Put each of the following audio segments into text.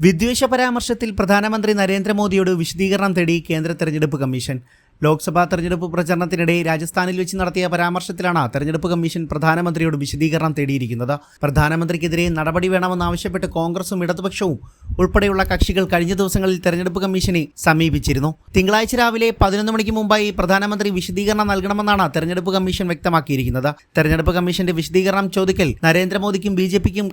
വിദ്വേഷ പരാമർശത്തിൽ പ്രധാനമന്ത്രി നരേന്ദ്രമോദിയോട് വിശദീകരണം തേടി കേന്ദ്ര തെരഞ്ഞെടുപ്പ് കമ്മീഷൻ. ലോക്സഭാ തെരഞ്ഞെടുപ്പ് പ്രചരണത്തിനിടെ രാജസ്ഥാനിൽ വെച്ച് നടത്തിയ പരാമർശത്തിലാണ് തെരഞ്ഞെടുപ്പ് കമ്മീഷൻ പ്രധാനമന്ത്രിയോട് വിശദീകരണം തേടിയിരിക്കുന്നത്. പ്രധാനമന്ത്രിക്കെതിരെ നടപടി വേണമെന്നാവശ്യപ്പെട്ട് കോൺഗ്രസും ഇടതുപക്ഷവും ഉൾപ്പെടെയുള്ള കക്ഷികൾ കഴിഞ്ഞ ദിവസങ്ങളിൽ തെരഞ്ഞെടുപ്പ് കമ്മീഷനെ സമീപിച്ചിരുന്നു. തിങ്കളാഴ്ച രാവിലെ പതിനൊന്ന് മണിക്ക് മുമ്പായി പ്രധാനമന്ത്രി വിശദീകരണം നൽകണമെന്നാണ് തെരഞ്ഞെടുപ്പ് കമ്മീഷൻ വ്യക്തമാക്കിയിരിക്കുന്നത്. തെരഞ്ഞെടുപ്പ് കമ്മീഷന്റെ വിശദീകരണം ചോദിക്കൽ നരേന്ദ്രമോദിക്കും ബി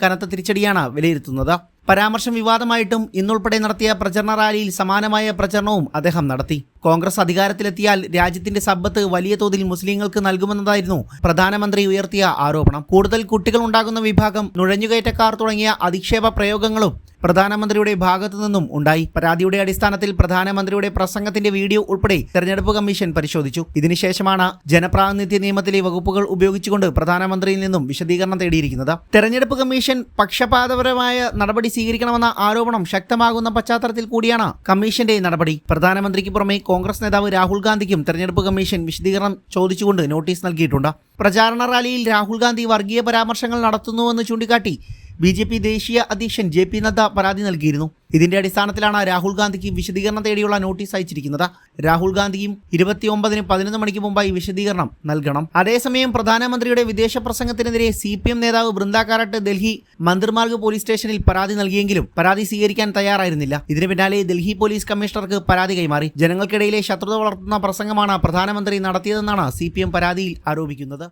കനത്ത തിരിച്ചടിയാണ് വിലയിരുത്തുന്നത്. പരാമർശം വിവാദമായിട്ടും ഇന്നുൾപ്പെടെ നടത്തിയ പ്രചരണ റാലിയിൽ സമാനമായ പ്രചരണവും അദ്ദേഹം നടത്തി. കോൺഗ്രസ് അധികാരത്തിലെത്തിയാൽ രാജ്യത്തിന്റെ സമ്പത്ത് വലിയ തോതിൽ മുസ്ലിങ്ങൾക്ക് നൽകുമെന്നതായിരുന്നു പ്രധാനമന്ത്രി ഉയർത്തിയ ആരോപണം. കൂടുതൽ കുട്ടികൾ ഉണ്ടാകുന്ന വിഭാഗം നുഴഞ്ഞുകയറ്റക്കാർ തുടങ്ങിയ അധിക്ഷേപ പ്രയോഗങ്ങളും പ്രധാനമന്ത്രിയുടെ ഭാഗത്തു നിന്നും ഉണ്ടായി. പരാതിയുടെ അടിസ്ഥാനത്തിൽ പ്രധാനമന്ത്രിയുടെ പ്രസംഗത്തിന്റെ വീഡിയോ ഉൾപ്പെടെ തെരഞ്ഞെടുപ്പ് കമ്മീഷൻ പരിശോധിച്ചു. ഇതിനുശേഷമാണ് ജനപ്രാതിനിധ്യ നിയമത്തിലെ വകുപ്പുകൾ ഉപയോഗിച്ചുകൊണ്ട് പ്രധാനമന്ത്രിയിൽ നിന്നും വിശദീകരണം തേടിയിരിക്കുന്നത്. തെരഞ്ഞെടുപ്പ് കമ്മീഷൻ പക്ഷപാതപരമായ നടപടി സ്വീകരിക്കണമെന്ന ആരോപണം ശക്തമാകുന്ന പശ്ചാത്തലത്തിൽ കൂടിയാണ് കമ്മീഷന്റെ നടപടി. പ്രധാനമന്ത്രിക്ക് പുറമെ കോൺഗ്രസ് നേതാവ് രാഹുൽ ഗാന്ധിക്കും തെരഞ്ഞെടുപ്പ് കമ്മീഷൻ വിശദീകരണം ചോദിച്ചുകൊണ്ട് നോട്ടീസ് നൽകിയിട്ടുണ്ട്. പ്രചാരണ റാലിയിൽ രാഹുൽ ഗാന്ധി വർഗീയ പരാമർശങ്ങൾ നടത്തുന്നുവെന്ന് ചൂണ്ടിക്കാട്ടി ബി ജെ പി ദേശീയ അധ്യക്ഷൻ ജെ പി നദ്ദ പരാതി നൽകിയിരുന്നു. ഇതിന്റെ അടിസ്ഥാനത്തിലാണ് രാഹുൽ ഗാന്ധിക്ക് വിശദീകരണം തേടിയുള്ള നോട്ടീസ് അയച്ചിരിക്കുന്നത്. രാഹുൽ ഗാന്ധിയും ഇരുപത്തിയൊമ്പതിന് പതിനൊന്ന് മണിക്ക് മുമ്പായി വിശദീകരണം നൽകണം. അതേസമയം പ്രധാനമന്ത്രിയുടെ വിദേശ പ്രസംഗത്തിനെതിരെ സി പി എം നേതാവ് ബൃന്ദ കാരട്ട് ഡൽഹി മന്ത്രിമാർഗ് പോലീസ് സ്റ്റേഷനിൽ പരാതി നൽകിയെങ്കിലും പരാതി സ്വീകരിക്കാൻ തയ്യാറായിരുന്നില്ല. ഇതിനു പിന്നാലെ ഡൽഹി പോലീസ് കമ്മീഷണർക്ക് പരാതി കൈമാറി. ജനങ്ങൾക്കിടയിലെ ശത്രുത വളർത്തുന്ന പ്രസംഗമാണ് പ്രധാനമന്ത്രി നടത്തിയതെന്നാണ് സി പരാതിയിൽ ആരോപിക്കുന്നത്.